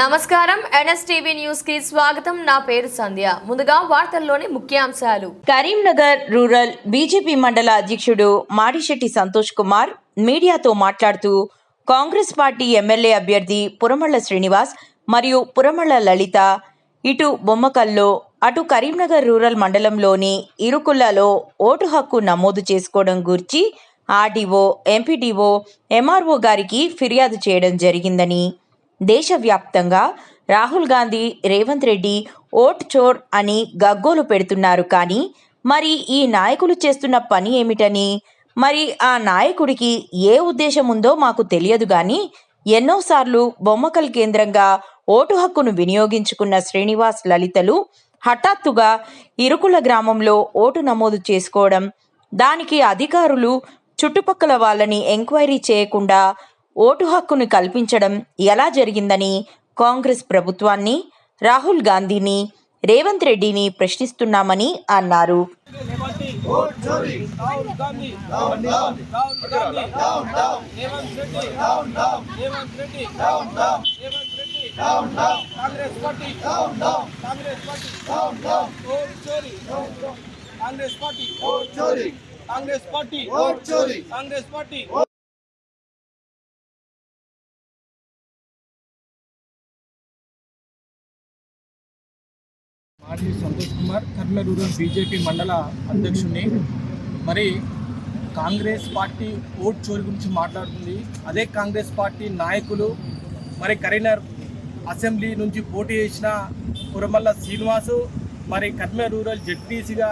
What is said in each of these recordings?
నమస్కారం. ఎన్ఎస్టీవీ న్యూస్కి స్వాగతం. నా పేరు సంధ్య. ముందుగా వార్తల్లోని ముఖ్యాంశాలు. కరీంనగర్ రూరల్ బీజేపీ మండల అధ్యక్షుడు మాడిశెట్టి సంతోష్ కుమార్ మీడియాతో మాట్లాడుతూ కాంగ్రెస్ పార్టీ ఎమ్మెల్యే అభ్యర్థి పురమళ్ళ శ్రీనివాస్ మరియు పురమళ్ళ లలిత ఇటు బొమ్మకల్లో అటు కరీంనగర్ రూరల్ మండలంలోని ఇరుకుల్లలో ఓటు హక్కు నమోదు చేసుకోవడం గురించి ఆర్డీఓ ఎంపీడీఓ ఎంఆర్ఓ గారికి ఫిర్యాదు చేయడం జరిగిందని దేశవ్యాప్తంగా రాహుల్ గాంధీ రేవంత్ రెడ్డి ఓట్ చోర్ అని గగ్గోలు పెడుతున్నారు. కానీ మరి ఈ నాయకులు చేస్తున్న పని ఏమిటని? మరి ఆ నాయకుడికి ఏ ఉద్దేశం ఉందో మాకు తెలియదు కానీ ఎన్నోసార్లు బొమ్మకల్ కేంద్రంగా ఓటు హక్కును వినియోగించుకున్న శ్రీనివాస్ లలితలు హఠాత్తుగా ఇరుకుల గ్రామంలో ఓటు నమోదు చేసుకోవడం దానికి అధికారులు చుట్టుపక్కల వాళ్ళని ఎంక్వైరీ చేయకుండా ఓటు హక్కును కల్పించడం ఎలా జరిగిందని కాంగ్రెస్ ప్రభుత్వాన్ని రాహుల్ గాంధీని రేవంత్ రెడ్డిని ప్రశ్నిస్తున్నామని అన్నారు. రాహుల్ గాంధీ రాహుల్ గాంధీ కాంగ్రెస్ పార్టీ కాంగ్రెస్ పార్టీ చోరీ. Congress party R G Santosh Kumar Kurnool rural BJP మండల అధ్యక్షుడిని మరి కాంగ్రెస్ పార్టీ ఓట్ చోరీ గురించి మాట్లాడుతుంది. అదే కాంగ్రెస్ పార్టీ నాయకులు మరి కరీంనగర్ అసెంబ్లీ నుంచి పోటీ చేసిన పురమల్ల శ్రీనివాసు మరి కర్నూలు రూరల్ జడ్పీసీగా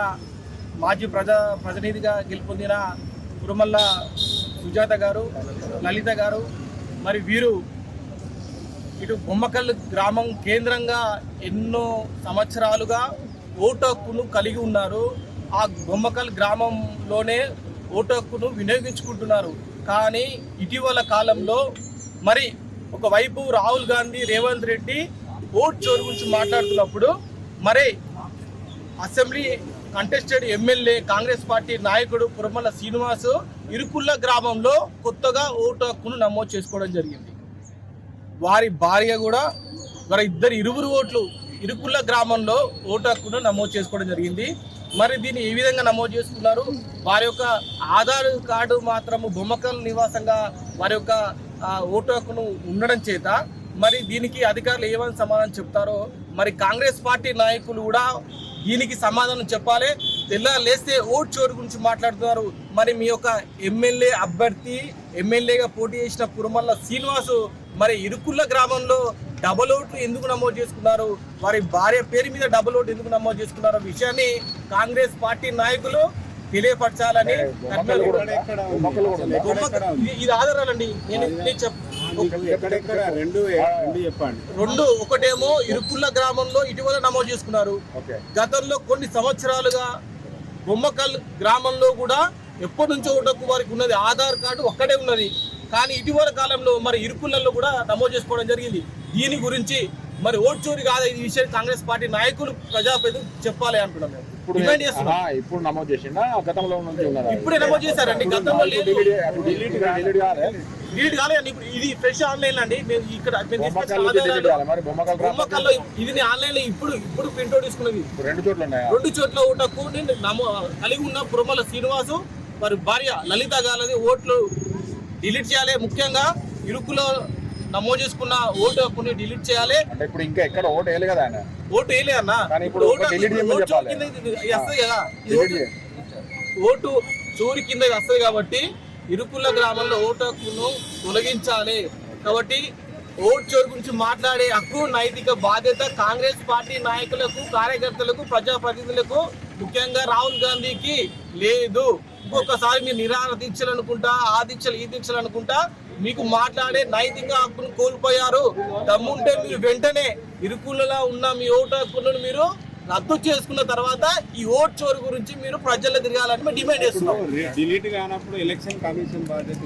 మాజీ ప్రజా ప్రతినిధిగా గెలుపొందిన పురమల్ల సుజాత గారు లలిత గారు మరి వీరు ఇటు బొమ్మకల్లు గ్రామం కేంద్రంగా ఎన్నో సంవత్సరాలుగా ఓటు హక్కును కలిగి ఉన్నారు. ఆ బొమ్మకల్ గ్రామంలోనే ఓటు హక్కును వినియోగించుకుంటున్నారు. కానీ ఇటీవల కాలంలో మరి ఒకవైపు రాహుల్ గాంధీ రేవంత్ రెడ్డి ఓట్ చోరు గురించి మాట్లాడుతున్నప్పుడు మరి assembly contested MLA Congress party నాయకుడు పురమల శ్రీనివాస్ ఇరుకుల్ల గ్రామంలో కొత్తగా ఓటు హక్కును నమోదు చేసుకోవడం జరిగింది. వారి భార్య కూడా వారి ఇద్దరు ఇరువురు ఓట్లు ఇరుకుల్ల గ్రామంలో ఓటు హక్కును నమోదు చేసుకోవడం జరిగింది. మరి దీన్ని ఏ విధంగా నమోదు చేసుకున్నారు? వారి యొక్క ఆధార్ కార్డు మాత్రము బొమ్మకల్ నివాసంగా వారి యొక్క ఓటు హక్కును ఉండడం చేత మరి దీనికి అధికారులు ఏమని సమాధానం చెప్తారో మరి కాంగ్రెస్ పార్టీ నాయకులు కూడా దీనికి సమాధానం చెప్పాలి. తెల్ల లేస్తే ఓట్ చోరు గురించి మాట్లాడుతున్నారు. మరి మీ యొక్క ఎమ్మెల్యే అభ్యర్థి ఎమ్మెల్యేగా పోటీ చేసిన కురుమల్ల శ్రీనివాసు మరి ఇరుకుల్ల గ్రామంలో డబల్ ఓట్లు ఎందుకు నమోదు చేసుకున్నారు? వారి భార్య పేరు మీద డబల్ ఓటు ఎందుకు నమోదు చేసుకున్నారు? విషయాన్ని కాంగ్రెస్ పార్టీ నాయకులు తెలియపరచాలని ఇది- ఆధారాలండి. నేను రెండు రెండు చెప్పండి. రెండు ఒకటేమో ఇరుకుల్ల గ్రామంలో ఇటీవల నమోదు చేసుకున్నారు. గతంలో కొన్ని సంవత్సరాలుగా బొమ్మకల్ గ్రామంలో కూడా ఎప్పటి నుంచో ఉండకు వారికి ఉన్నది. ఆధార్ కార్డు ఒక్కటే ఉన్నది. కానీ ఇటీవల కాలంలో మరి ఇరుకులలో కూడా నమోదు చేసుకోవడం జరిగింది. దీని గురించి మరి ఓట్ చోరీ కాదా ఈ విషయం కాంగ్రెస్ పార్టీ నాయకులు ప్రజాప్రతినిధులు చెప్పాలి అంటున్నాం మేము. ఇప్పుడు నమోదు గతంలో ఇప్పుడే చేశారండి. గతంలో డిలీట్ కాలేదండి ఇప్పుడు ఇది ఫ్రెష్ ఆన్లైన్ అండి. మేము ఇక్కడ బొమ్మకల్లు మరి. ఇది నేను ఆన్లైన్లో ఇప్పుడు ఇప్పుడు తీసుకున్నది రెండు చోట్ల రెండు చోట్ల కలిగి ఉన్న పురమల శ్రీనివాసు వారి భార్య లలిత గాలది ఓట్లు డిలీట్ చేయాలి. ముఖ్యంగా ఇరుకులో నమోదు చేసుకున్న ఓటు హక్కుని డిలీట్ చేయాలి. అంటే ఇప్పుడు ఇంకా ఎక్కడ ఓటు వేయలే కదా ఆయన. ఓటు వేయలే అన్న. ఇప్పుడు ఓటు చోరీ కింద వస్తుంది కాబట్టి ఇరుకుల గ్రామంలో ఓటు హక్కును తొలగించాలి. కాబట్టి ఓటు చోరీ గురించి మాట్లాడే హక్కు నైతిక బాధ్యత కాంగ్రెస్ పార్టీ నాయకులకు కార్యకర్తలకు ప్రజాప్రతినిధులకు ముఖ్యంగా రాహుల్ గాంధీకి లేదు. ఒక్కొక్కసారి మీరు నిరాహార దీక్షలు అనుకుంటా ఆ దీక్షలు ఈ దీక్షలు అనుకుంటా మీకు మాట్లాడే నైతిక హక్కును కోల్పోయారు. దమ్ముంటే మీరు వెంటనే ఇరుకులలో ఉన్న మీ ఓటు హక్కులను మీరు రద్దు చేసుకున్న తర్వాత ఈ ఓట్ చోరు గురించి మీరు ప్రజల్లో తిరగాలని మేము డిమాండ్ చేస్తున్నాం. డిలీట్ కానప్పుడు ఎలక్షన్ కమిషన్ బాధ్యత